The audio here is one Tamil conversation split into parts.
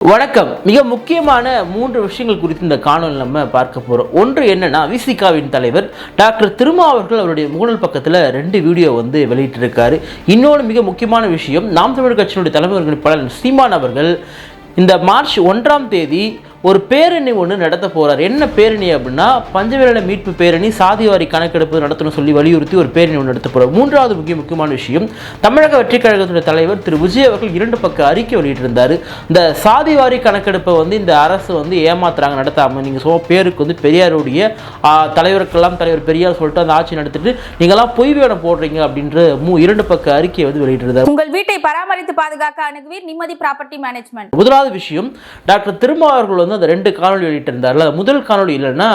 வணக்கம். மிக முக்கியமான மூன்று விஷயங்கள் குறித்து இந்த காணொலி நம்ம பார்க்க போகிறோம் ஒன்று என்னன்னா விசிகாவின் தலைவர் டாக்டர் திருமா அவர்கள் அவருடைய முகநூல் பக்கத்தில் ரெண்டு வீடியோ வந்து வெளியிட்டிருக்காரு. இன்னொன்று மிக முக்கியமான விஷயம் நாம் தமிழர் கட்சியினுடைய தலைமை ஒருங்கிணைப்பாளர் சீமான் அவர்கள் இந்த மார்ச் ஒன்றாம் தேதி ஒரு பேரணி ஒன்று நடத்த போறார். என்ன பேரணி அப்படின்னா பஞ்சவேல மீட்பு பேரணி சாதிவாரி கணக்கெடுப்பு நடத்தணும் சொல்லி வலியுறுத்தி ஒரு பேரணி ஒன்று நடத்த போறார். மூன்றாவது முக்கிய முக்கியமான விஷயம் தமிழக வெற்றிக் கழகத்துடைய தலைவர் திரு. விஜய் அவர்கள் இரண்டு பக்க அறிக்கை வெளியிட்டிருந்தார். இந்த சாதிவாரி கணக்கெடுப்பை வந்து இந்த அரசு வந்து ஏமாத்துறாங்க நடத்தாம. நீங்க சொன்ன பேருக்கு வந்து பெரியாருடைய தலைவருக்கெல்லாம் தலைவர் பெரியார் சொல்லிட்டு அந்த ஆட்சி நடத்திட்டு நீங்களாம் பொய் வேடம் போடுறீங்க அப்படின்ற மூ இரண்டு பக்க அறிக்கையை வந்து வெளியிட்டிருந்தார். உங்கள் வீட்டை பராமரித்து பாதுகாக்க அணுகுவீர் நிம்மதி ப்ராப்பர்ட்டி மேனேஜ்மெண்ட். முதலாவது விஷயம் டாக்டர் திருமா அவர்கள் வந்து அந்த ரெண்டு காணொலி வெளியிட்டிருந்தார் அது முதல் காணொலி இல்லைன்னா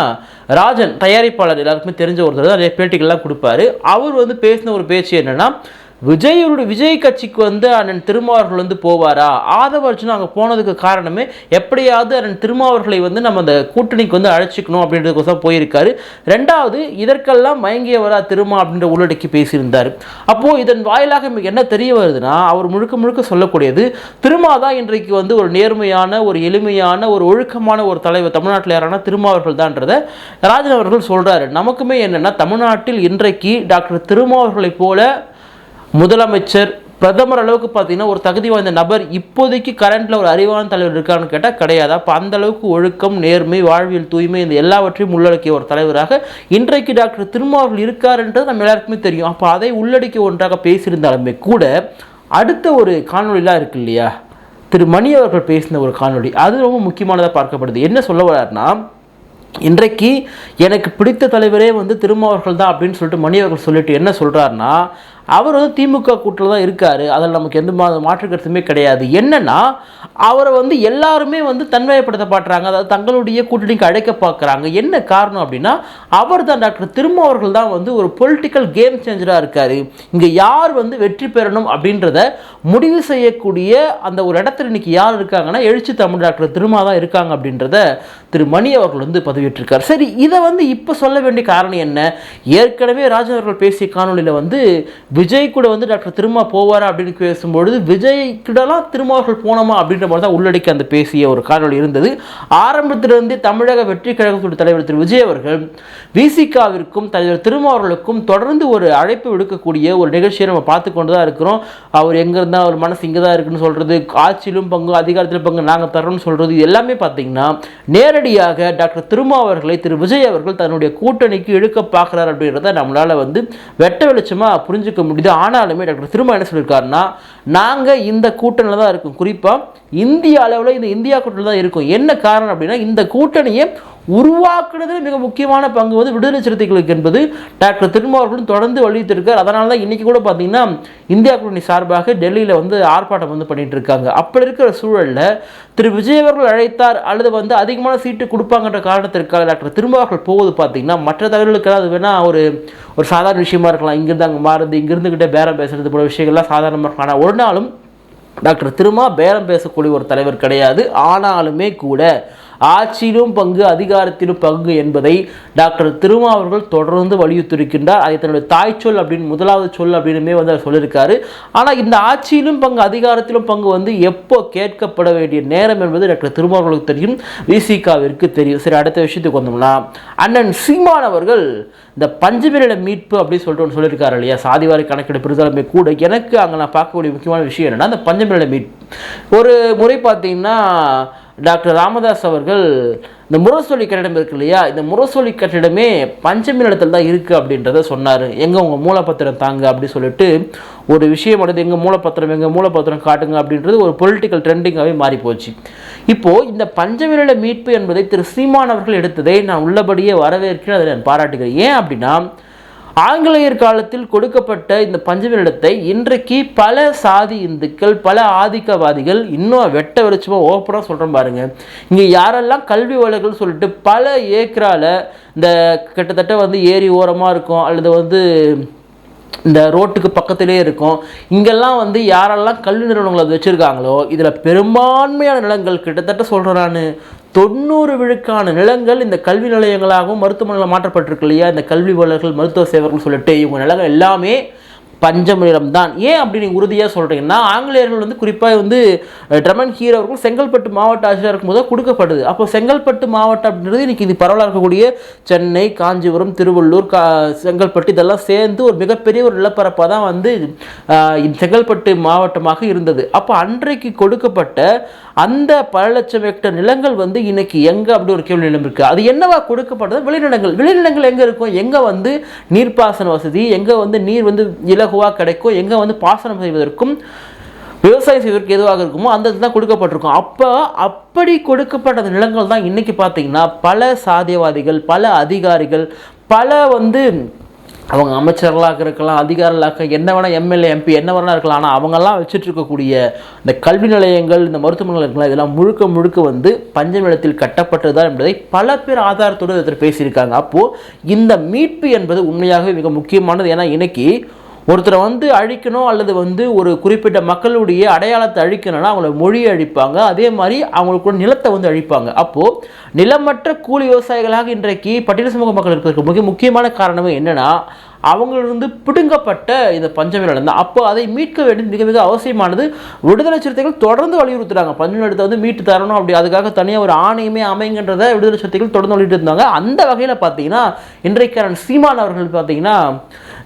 ராஜன் தயாரிப்பாளர் எல்லாருக்குமே தெரிஞ்ச ஒருத்தர் தான் நிறைய பேட்டிகள்லாம் கொடுப்பாரு. அவர் வந்து பேசின ஒரு பேச்சு என்னன்னா விஜயருடைய விஜய் கட்சிக்கு வந்து அண்ணன் திருமாவர்கள் வந்து போவாரா? ஆதவர்ஜுன் அங்கே போனதுக்கு காரணமே எப்படியாவது அண்ணன் திருமாவர்களை வந்து நம்ம அந்த கூட்டணிக்கு வந்து அழைச்சிக்கணும் அப்படின்றதுக்கோசம் போயிருக்காரு. ரெண்டாவது இதற்கெல்லாம் மயங்கியவரா திருமா அப்படின்ற உள்ளடக்கி பேசியிருந்தார். அப்போது இதன் வாயிலாக என்ன தெரிய வருதுன்னா அவர் முழுக்க முழுக்க சொல்லக்கூடியது திருமா தான் இன்றைக்கு வந்து ஒரு நேர்மையான ஒரு எளிமையான ஒரு ஒழுக்கமான ஒரு தலைவர் தமிழ்நாட்டில் யாரான திருமாவர்கள் தான்றதை ராஜன் அவர்கள் சொல்கிறாரு நமக்குமே என்னென்னா தமிழ்நாட்டில் இன்றைக்கு டாக்டர் திருமாவர்களைப் போல முதலமைச்சர் பிரதமர் அளவுக்கு பார்த்தீங்கன்னா ஒரு தகுதி வாய்ந்த நபர் இப்போதைக்கு கரண்ட்டில் ஒரு அறிவான தலைவர் இருக்கான்னு கேட்டால் கிடையாது? அப்போ அந்த அளவுக்கு ஒழுக்கம் நேர்மை வாழ்வியல் தூய்மை இந்த எல்லாவற்றையும் உள்ளடக்கிய ஒரு தலைவராக இன்றைக்கு டாக்டர் திருமாவர்கள் இருக்காருன்றது நம்ம எல்லாருக்குமே தெரியும். அப்போ அதை உள்ளடக்கிய ஒன்றாக பேசியிருந்தாலுமே கூட அடுத்த ஒரு காணொளிலாம் இருக்கு இல்லையா? திரு மணி அவர்கள் பேசின ஒரு காணொலி அது ரொம்ப முக்கியமானதாக பார்க்கப்படுது. என்ன சொல்ல வர்றாருன்னா இன்றைக்கு எனக்கு பிடித்த தலைவரே வந்து திருமாவர்கள் தான் அப்படின்னு சொல்லிட்டு மணி அவர்கள் சொல்லிட்டு என்ன சொல்கிறாருன்னா அவர் வந்து திமுக கூட்டில் தான் இருக்கார். அதில் நமக்கு எந்த மா மாற்று கருத்துமே கிடையாது. என்னென்னா அவரை வந்து எல்லாருமே வந்து தன்மையப்படுத்த பாட்டுறாங்க அதாவது தங்களுடைய கூட்டணிக்கு அழைக்க பார்க்குறாங்க என்ன காரணம் அப்படின்னா அவர் தான் டாக்டர் திருமாவர்கள் தான் வந்து ஒரு பொலிட்டிக்கல் கேம் சேஞ்சராக இருக்கார். இங்கே யார் வந்து வெற்றி பெறணும் அப்படின்றத முடிவு செய்யக்கூடிய அந்த ஒரு இடத்துல இன்னைக்கு யார் இருக்காங்கன்னா எழுச்சி தமிழ் டாக்டர் திருமா தான் இருக்காங்க அப்படின்றத திரு மணி அவர்கள் வந்து பதவியேற்றிருக்கார் சரி இதை வந்து இப்போ சொல்ல வேண்டிய காரணம் என்ன? ஏற்கனவே ராஜா அவர்கள் பேசிய காணொலியில் வந்து விஜய் கூட வந்து டாக்டர் திருமா போவாரா அப்படின்னு பேசும்பொழுது விஜய் கிட்டலாம் திருமாவர்கள் போனோமா அப்படின்ற மாதிரி தான் உள்ளடக்கி அந்த பேசிய ஒரு காணொலி இருந்தது. ஆரம்பத்திலிருந்து தமிழக வெற்றி கழகத்துடைய தலைவர் திரு விஜய் அவர்கள் விசிகாவிற்கும் தலைவர் திருமாவர்களுக்கும் தொடர்ந்து ஒரு அழைப்பு விடுக்கக்கூடிய ஒரு நிகழ்ச்சியை நம்ம பார்த்து கொண்டு தான் இருக்கிறோம். அவர் எங்கே இருந்தால் அவர் மனசு இங்கே தான் இருக்குன்னு சொல்கிறது ஆட்சியிலும் பங்கு அதிகாரத்திலும் பங்கு நாங்கள் தரோம்னு சொல்கிறது இது எல்லாமே பார்த்தீங்கன்னா நேரடியாக டாக்டர் திருமா அவர்களை திரு விஜய் அவர்கள் தன்னுடைய கூட்டணிக்கு இழுக்க பார்க்குறார் அப்படின்றத நம்மளால் வந்து வெட்ட வெளிச்சமாக புரிஞ்சுக்க முடியுது. ஆனாலுமே டாக்டர் திருமா என்ன சொல்லியிருக்காருன்னா நாங்கள் இந்த கூட்டணியில் தான் இருக்கும். குறிப்பாக இந்திய அளவில் இந்த இந்தியா கூட்டணியில் தான் இருக்கும். என்ன காரணம் அப்படின்னா இந்த கூட்டணியை உருவாக்குனதுல மிக முக்கியமான பங்கு வந்து விடுதலை சிறுத்தைகளுக்கு என்பது டாக்டர் திருமாவர்களும் தொடர்ந்து வலியுறுத்திருக்கார் அதனால தான் இன்றைக்கி கூட பார்த்தீங்கன்னா இந்தியா கூட்டணி சார்பாக டெல்லியில் வந்து ஆர்ப்பாட்டம் வந்து பண்ணிகிட்டு இருக்காங்க. அப்படி இருக்கிற சூழலில் திரு விஜய் அவர்கள் அழைத்தார் அல்லது வந்து அதிகமான சீட்டு கொடுப்பாங்கன்ற காரணத்திற்காக டாக்டர் திருமாவர்கள் போவது பார்த்தீங்கன்னா மற்ற தலைவர்களுக்கு அது வேணால் ஒரு ஒரு சாதாரண விஷயமா இருக்கலாம். இங்கிருந்து அங்கே மாறுது இங்கிருந்துகிட்டே பேரம் பேசுறது போல விஷயங்கள்லாம் சாதாரணமாக இருக்கலாம். ஆனால் ஒரு நாளும் டாக்டர் திருமா பேரம் பேசக்கூடிய ஒரு தலைவர் கிடையாது. ஆனாலுமே கூட ஆட்சியிலும் பங்கு அதிகாரத்திலும் பங்கு என்பதை டாக்டர் திருமா அவர்கள் தொடர்ந்து வலியுறுத்திருக்கின்றார் அதை தன்னுடைய தாய் சொல் அப்படின்னு முதலாவது சொல் அப்படின்னுமே வந்து அவர் சொல்லியிருக்காரு. ஆனால் இந்த ஆட்சியிலும் பங்கு அதிகாரத்திலும் பங்கு வந்து எப்போ கேட்கப்பட வேண்டிய நேரம் என்பது டாக்டர் திருமாவர்களுக்கு தெரியும். விசிகாவிற்கு தெரியும். சரி அடுத்த விஷயத்துக்கு வந்தோம்னா அண்ணன் சீமான் அவர்கள் இந்த பஞ்சமிரட மீட்பு அப்படின்னு சொல்லிட்டு ஒன்று சொல்லியிருக்காரு இல்லையா? சாதிவாரி கணக்கெடுப்பு இருந்தாலுமே கூட எனக்கு அங்கே நான் பார்க்கக்கூடிய முக்கியமான விஷயம் என்னென்னா அந்த பஞ்சமிரட மீட்பு. ஒரு முறை பார்த்தீங்கன்னா டாக்டர் ராமதாஸ் அவர்கள் இந்த முரசொலி கட்டிடம் இருக்கு இல்லையா? இந்த முரசொலி கட்டிடமே பஞ்சமி இடத்துல தான் இருக்குது அப்படின்றத சொன்னார். எங்கே உங்கள் மூலப்பத்திரம் தாங்க அப்படி சொல்லிட்டு ஒரு விஷயம் அடுத்து எங்கள் மூலப்பத்திரம் எங்கள் மூலப்பத்திரம் காட்டுங்க அப்படின்றது ஒரு பொலிட்டிக்கல் ட்ரெண்டிங்காகவே மாறி போச்சு. இப்போது இந்த பஞ்சமிரட மீட்பு என்பதை திரு சீமான் அவர்கள் எடுத்ததை நான் உள்ளபடியே வரவேற்கிறேன் அதை நான் பாராட்டுகிறேன். ஏன் அப்படின்னா ஆங்கிலேயர் காலத்தில் கொடுக்கப்பட்ட இந்த பஞ்சமிரிடத்தை இன்றைக்கு பல சாதி இந்துக்கள் பல ஆதிக்கவாதிகள் இன்னும் வெட்ட வெளிச்சமாக ஓப்பனாக சொல்கிறேன் பாருங்க. இங்கே யாரெல்லாம் கல்வி வளர்கள் சொல்லிட்டு பல ஏக்கரால் இந்த கிட்டத்தட்ட வந்து ஏரி ஓரமாக இருக்கும் அல்லது வந்து இந்த ரோட்டுக்கு பக்கத்திலே இருக்கும். இங்கெல்லாம் வந்து யாரெல்லாம் கல்வி நிறுவனங்களை வச்சுருக்காங்களோ இதில் பெரும்பான்மையான நிலங்கள் கிட்டத்தட்ட சொல்கிறேன் நான். தொண்ணூறு விழுக்கான நிலங்கள் இந்த கல்வி நிலையங்களாகவும் மருத்துவமனையில் மாற்றப்பட்டிருக்கு இல்லையா? இந்த கல்வி வளர்கள் மருத்துவ சேவர்கள் சொல்லிட்டு இவங்க நிலங்கள் எல்லாமே பஞ்சமநிலம் தான் ஏன் அப்படி நீங்கள் உறுதியாக சொல்கிறீங்கன்னா ஆங்கிலேயர்கள் வந்து குறிப்பாக வந்து ட்ரமன் ஹீரோ அவர்கள் செங்கல்பட்டு மாவட்ட ஆட்சியாக இருக்கும்போது கொடுக்கப்படுது அப்போ செங்கல்பட்டு மாவட்டம் அப்படின்றது இன்னைக்கு இது பரவலாக இருக்கக்கூடிய சென்னை காஞ்சிபுரம் திருவள்ளூர் கா செங்கல்பட்டு இதெல்லாம் சேர்ந்து ஒரு மிகப்பெரிய ஒரு நிலப்பரப்பாக தான் வந்து செங்கல்பட்டு மாவட்டமாக இருந்தது. அப்போ அன்றைக்கு கொடுக்கப்பட்ட அந்த பல லட்சம் ஹெக்டர் நிலங்கள் வந்து இன்னைக்கு எங்கே அப்படி ஒரு கேள்வி நிலம் இருக்குது அது என்னவா கொடுக்கப்பட்டது? விளைநிலங்கள். விளைநிலங்கள் எங்கே இருக்கும்? எங்கே வந்து நீர்ப்பாசன வசதி? எங்கே வந்து நீர் வந்து இலகுவாக கிடைக்கும் எங்கே வந்து பாசனம் செய்வதற்கும் விவசாயம் செய்வதற்கு எதுவாக இருக்குமோ அந்த தான் கொடுக்கப்பட்டிருக்கும். அப்போ அப்படி கொடுக்கப்பட்ட அந்த நிலங்கள் தான் இன்னைக்கு பார்த்தீங்கன்னா பல சாதியவாதிகள் பல அதிகாரிகள் பல வந்து அவங்க அமைச்சர்களாக இருக்கலாம் அதிகாரிகளாக என்ன வேணால் எம்எல்ஏ எம்பி என்ன வேணால் இருக்கலாம் ஆனால் அவங்கெல்லாம் வச்சுட்டு இருக்கக்கூடிய இந்த கல்வி நிலையங்கள் இந்த மருத்துவமனைகள் இருக்கலாம் இதெல்லாம் முழுக்க முழுக்க வந்து பஞ்ச நிலத்தில் கட்டப்பட்டதுதான் என்பதை பல பேர் ஆதாரத்தோடு இதில் பேசியிருக்காங்க. அப்போது இந்த மீட்பு என்பது உண்மையாகவே மிக முக்கியமானது. ஏன்னா இன்னைக்கு ஒருத்தரை வந்து அழிக்கணும் அல்லது வந்து ஒரு குறிப்பிட்ட மக்களுடைய அடையாளத்தை அழிக்கணும்னா அவங்கள மொழியை அழிப்பாங்க. அதே மாதிரி அவங்களுக்கு நிலத்தை வந்து அழிப்பாங்க. அப்போது நிலமற்ற கூலி விவசாயிகளாக இன்றைக்கு பட்டியல் சமூக மக்கள் இருப்பதற்கு மிக முக்கியமான காரணமே என்னென்னா அவங்களிருந்து பிடுங்கப்பட்ட இந்த பஞ்சமி தான் அப்போ அதை மீட்க வேண்டியது மிக மிக அவசியமானது. விடுதலை சிறுத்தைகள் தொடர்ந்து வலியுறுத்துறாங்க. பஞ்சமி வந்து மீட்டு தரணும். அப்படி அதுக்காக தனியாக ஒரு ஆணையமே அமைங்கன்றதை விடுதலை சிறுத்தைகள் தொடர்ந்து வலியுறுத்தி இருந்தாங்க. அந்த வகையில் பார்த்தீங்கன்னா இன்றைக்கான சீமான் அவர்கள் பார்த்தீங்கன்னா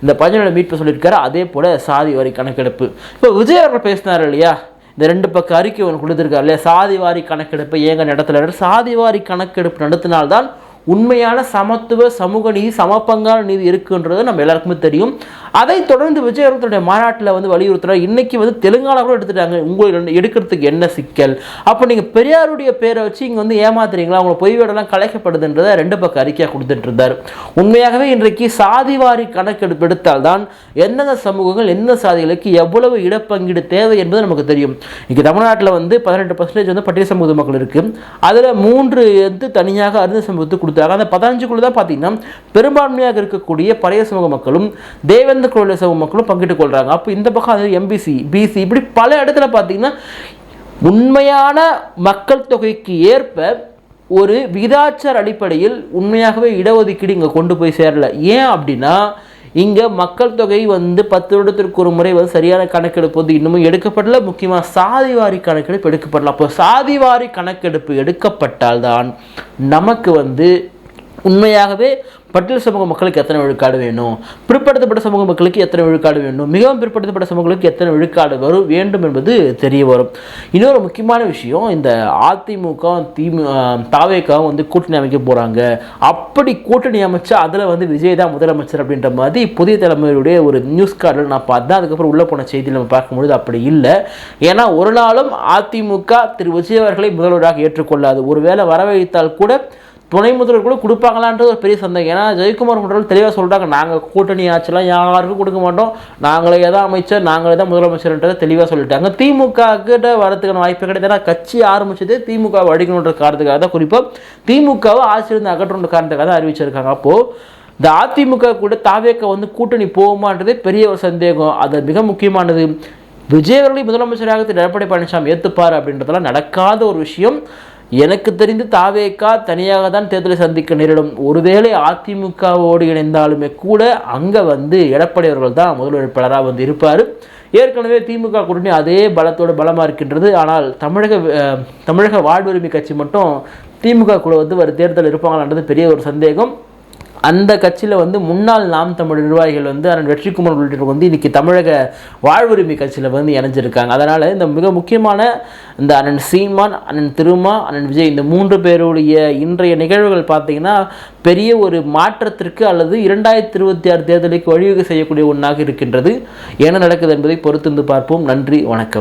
இந்த பஞ்சநிலை மீட்பு சொல்லியிருக்காரு. அதே போல் சாதி வரி கணக்கெடுப்பு. இப்போ விஜய் அவர்கள் பேசினார் இல்லையா? இந்த ரெண்டு பக்கம் அறிக்கை ஒன்று கொடுத்துருக்காரு இல்லையா? சாதிவாரி கணக்கெடுப்பு ஏங்க நடத்தல சாதிவாரி கணக்கெடுப்பு நடத்தினால்தான் உண்மையான சமத்துவ சமூக நீதி சமபங்கான நீதி இருக்குன்றது நம்ம எல்லாருக்குமே தெரியும். அதை தொடர்ந்து விஜய் மாநாட்டில் வந்து வலியுறுத்துறாரு. இன்னைக்கு வந்து தெலுங்கானா கூட எடுத்துட்டாங்க. உங்களை எடுக்கிறதுக்கு என்ன சிக்கல்? அப்போ நீங்கள் பெரியாருடைய பேரை வச்சு இங்கே வந்து ஏமாத்துறீங்களா? உங்களை பொய் வீடெல்லாம் கலைக்கப்படுதுன்றதை ரெண்டு பக்கம் அறிக்கையாக கொடுத்துட்டு இருந்தார் உண்மையாகவே இன்றைக்கு சாதிவாரி கணக்கெடுப்பு எடுத்தால்தான் எந்தெந்த சமூகங்கள் எந்த சாதிகளுக்கு எவ்வளவு இடப்பங்கீடு தேவை என்பது நமக்கு தெரியும். இங்கே தமிழ்நாட்டில் வந்து பதினெட்டு பர்சன்டேஜ் வந்து பட்டியல் சமூக மக்கள் இருக்குது அதில் மூன்று வந்து தனியாக அருந்த சமூகத்துக்கு கொடுத்து கொடுத்தாங்க அந்த பதினஞ்சுக்குள்ள தான் பார்த்தீங்கன்னா பெரும்பான்மையாக இருக்கக்கூடிய பழைய சமூக மக்களும் தேவேந்திர குழந்தை சமூக மக்களும் பங்கிட்டுக் கொள்கிறாங்க அப்போ இந்த பக்கம் அது எம்பிசி பிசி இப்படி பல இடத்துல பார்த்தீங்கன்னா உண்மையான மக்கள் தொகைக்கு ஏற்ப ஒரு விகிதாச்சார அடிப்படையில் உண்மையாகவே இடஒதுக்கீடு இங்கே கொண்டு போய் சேரல. ஏன் அப்படின்னா இங்கே மக்கள் தொகை வந்து பத்து வருடத்திற்கு ஒரு முறை வந்து சரியான கணக்கெடுப்பு வந்து இன்னமும் எடுக்கப்படல. முக்கியமாக சாதிவாரி கணக்கெடுப்பு எடுக்கப்படல. அப்போ சாதிவாரி கணக்கெடுப்பு எடுக்கப்பட்டால்தான் நமக்கு வந்து உண்மையாகவே பட்டியல் சமூக மக்களுக்கு எத்தனை விழுக்காடு வேணும்? பிற்படுத்தப்பட்ட சமூக மக்களுக்கு எத்தனை விழுக்காடு வேணும்? மிகவும் பிற்படுத்தப்பட்ட சமூகங்களுக்கு எத்தனை விழுக்காடு வரும் வேண்டும் என்பது தெரிய வரும். இன்னொரு முக்கியமான விஷயம் இந்த அதிமுக திமு தாவேக்காவும் வந்து கூட்டணி அமைக்க போகிறாங்க அப்படி கூட்டணி அமைச்சா அதில் வந்து விஜய் தான் முதலமைச்சர் அப்படின்ற மாதிரி புதிய தலைமுறையுடைய ஒரு நியூஸ் கார்டில் நான் பார்த்தேன். அதுக்கப்புறம் உள்ளே போன செய்தியில் நம்ம பார்க்கும்பொழுது அப்படி இல்லை. ஏன்னா ஒரு நாளும் அதிமுக திரு. விஜய் அவர்களை முதல்வராக ஏற்றுக்கொள்ளாது. ஒருவேளை வரவழைத்தால் கூட துணை முதல்வர் கூட கொடுப்பாங்களான்றது ஒரு பெரிய சந்தேகம். ஏன்னா ஜெயக்குமார் முதல்வர் தெளிவாக சொல்கிறாங்க நாங்கள் கூட்டணி ஆட்சிலாம் யாருக்கும் கொடுக்க மாட்டோம். நாங்களே தான் அமைச்சர் நாங்களே தான் முதலமைச்சர்ன்றதை தெளிவாக சொல்லிட்டாங்க. திமுக கிட்ட வரதுக்கான வாய்ப்பு கிடையாது. ஏன்னா கட்சி ஆரம்பித்தது திமுக அடிக்கணுன்ற காரணத்துக்காக தான் குறிப்பாக திமுகவை ஆட்சியிலிருந்து அகற்றணுன்ற காரணத்துக்காக தான் அறிவிச்சிருக்காங்க. அப்போது இந்த அதிமுக கூட தாவேக்க வந்து கூட்டணி போகுமான்றதே பெரிய ஒரு சந்தேகம். அது மிக முக்கியமானது. விஜய் அவர்களை முதலமைச்சராக திரு எடப்பாடி பழனிசாமி ஏற்றுப்பார் அப்படின்றதெல்லாம் நடக்காத ஒரு விஷயம். எனக்கு தெரிந்து தாவேக்கா தனியாக தான் தேர்தலை சந்திக்க நேரிடும். ஒருவேளை அதிமுகவோடு இணைந்தாலுமே கூட அங்கே வந்து எடப்பாடி அவர்கள் தான் முதல் வேட்பாளராக வந்து இருப்பார். ஏற்கனவே திமுக கூட்டணி அதே பலத்தோட பலமாக இருக்கின்றது. ஆனால் தமிழக தமிழக வாழ்வுரிமை கட்சி மட்டும் திமுக கூட வந்து ஒரு தேர்தல் இருப்பாங்களான்றது பெரிய ஒரு சந்தேகம். அந்த கட்சியில் வந்து முன்னாள் நாம் தமிழ் நிர்வாகிகள் வந்து அண்ணன் வெற்றிக்குமார் உள்ளிட்டவர் வந்து இன்றைக்கி தமிழக வாழ்வுரிமை கட்சியில் வந்து இணைஞ்சிருக்காங்க. அதனால் இந்த மிக முக்கியமான இந்த அண்ணன் சீமான் அண்ணன் திருமா அண்ணன் விஜய் இந்த மூன்று பேருடைய இன்றைய நிகழ்வுகள் பார்த்தீங்கன்னா பெரிய ஒரு மாற்றத்திற்கு அல்லது இரண்டாயிரத்தி இருபத்தி ஆறு தேர்தலுக்கு வழிவகை செய்யக்கூடிய ஒன்றாக இருக்கின்றது. என்ன நடக்குது என்பதை பொறுத்திருந்து பார்ப்போம். நன்றி வணக்கம்.